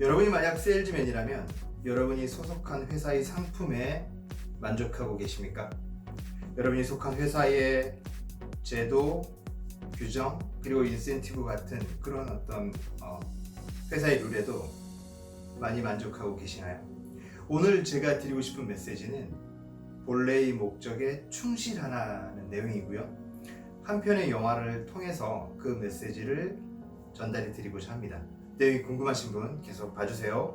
여러분이 만약 세일즈맨이라면 여러분이 소속한 회사의 상품에 만족하고 계십니까? 여러분이 속한 회사의 제도, 규정, 그리고 인센티브 같은 그런 어떤 어, 회사의 룰에도 많이 만족하고 계시나요? 오늘 제가 드리고 싶은 메시지는 본래의 목적에 충실하라는 내용이고요. 한 편의 영화를 통해서 그 메시지를 전달해 드리고자 합니다. 내용이 궁금하신 분 계속 봐주세요.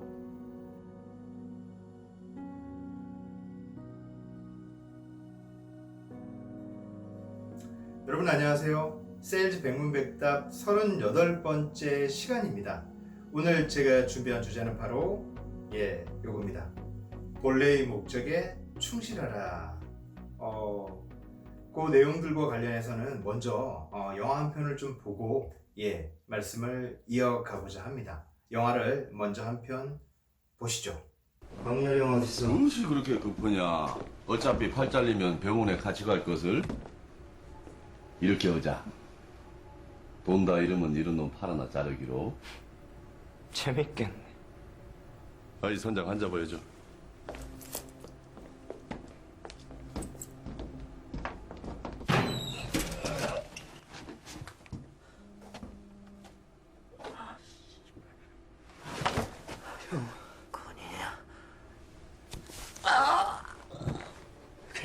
여러분 안녕하세요. 세일즈 백문백답 38번째 시간입니다. 오늘 제가 준비한 주제는 바로 예, 요겁니다. 본래의 목적에 충실하라. 어, 그 내용들과 관련해서는 먼저 어, 영화 한 편을 좀 보고 예, 말씀을 이어가고자 합니다. 영화를 먼저 한 편 보시죠. 광렬이 형 어딨어? 무엇이 그렇게 급하냐? 어차피 팔 잘리면 병원에 같이 갈 것을 이렇게 하자. 돈다 이러면 이런 놈 팔아나 자르기로. 재밌겠네. 아이 선장 앉아 보여줘.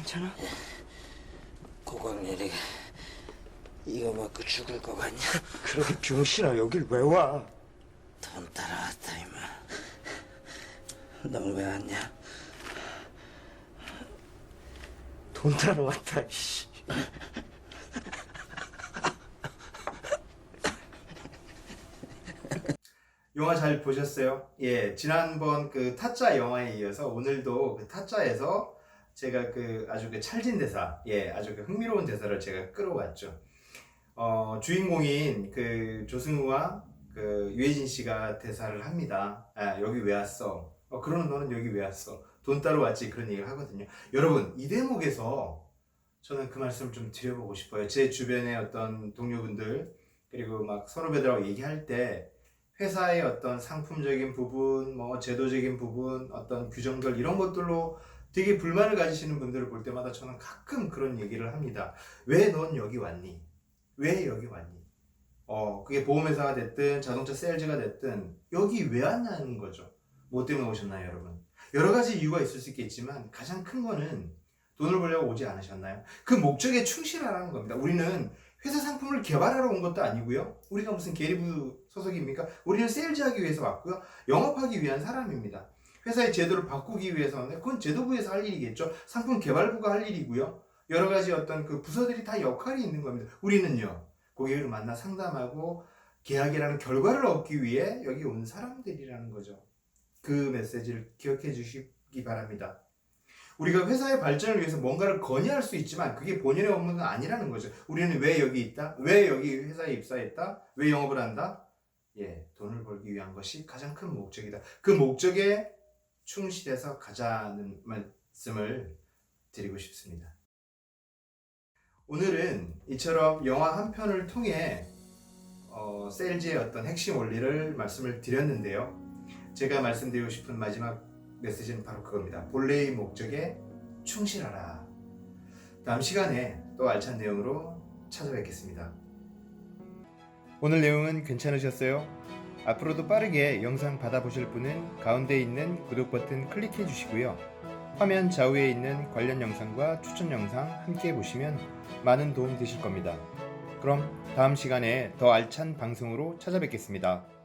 괜찮아? 고광렬이 이거 맞고 죽을 것 같냐? 그러게 병신아 여길 왜 와? 돈 따라왔다 이마 넌 왜 왔냐? 돈 타러 왔다. 씨. 영화 잘 보셨어요? 예, 지난번 그 타짜 영화에 이어서 오늘도 그 타짜에서 제가 그 아주 그 찰진 대사, 예, 아주 그 흥미로운 대사를 제가 끌어왔죠. 어, 주인공인 그 조승우와 그 유해진 씨가 대사를 합니다. 아, 여기 왜 왔어? 어, 그러는 너는 여기 왜 왔어? 돈 따러 왔지? 그런 얘기를 하거든요. 여러분, 이 대목에서 저는 그 말씀을 좀 드려보고 싶어요. 제 주변의 어떤 동료분들, 그리고 막 선후배들하고 얘기할 때 회사의 어떤 상품적인 부분, 뭐 제도적인 부분, 어떤 규정들 이런 것들로 되게 불만을 가지시는 분들을 볼 때마다 저는 가끔 그런 얘기를 합니다. 왜 넌 여기 왔니? 왜 여기 왔니? 어, 그게 보험회사가 됐든 자동차 세일즈가 됐든 여기 왜 왔냐는 거죠. 뭐 때문에 오셨나요, 여러분? 여러 가지 이유가 있을 수 있겠지만 가장 큰 거는 돈을 벌려고 오지 않으셨나요? 그 목적에 충실하라는 겁니다. 우리는 회사 상품을 개발하러 온 것도 아니고요. 우리가 무슨 계리부 소속입니까? 우리는 세일즈하기 위해서 왔고요. 영업하기 위한 사람입니다. 회사의 제도를 바꾸기 위해서 왔는데 그건 제도부에서 할 일이겠죠. 상품 개발부가 할 일이고요. 여러 가지 어떤 그 부서들이 다 역할이 있는 겁니다. 우리는요. 고객을 만나 상담하고 계약이라는 결과를 얻기 위해 여기 온 사람들이라는 거죠. 그 메시지를 기억해 주시기 바랍니다. 우리가 회사의 발전을 위해서 뭔가를 건의할 수 있지만 그게 본인의 업무는 아니라는 거죠. 우리는 왜 여기 있다? 왜 여기 회사에 입사했다? 왜 영업을 한다? 예, 돈을 벌기 위한 것이 가장 큰 목적이다. 그 목적에 충실해서 가자는 말씀을 드리고 싶습니다. 오늘은 이처럼 영화 한 편을 통해 어, 세일즈의 어떤 핵심 원리를 말씀을 드렸는데요. 제가 말씀드리고 싶은 마지막 메시지는 바로 그겁니다. 본래의 목적에 충실하라. 다음 시간에 또 알찬 내용으로 찾아뵙겠습니다. 오늘 내용은 괜찮으셨어요? 앞으로도 빠르게 영상 받아보실 분은 가운데 있는 구독 버튼 클릭해 주시고요. 화면 좌우에 있는 관련 영상과 추천 영상 함께 보시면 많은 도움 되실 겁니다. 그럼 다음 시간에 더 알찬 방송으로 찾아뵙겠습니다.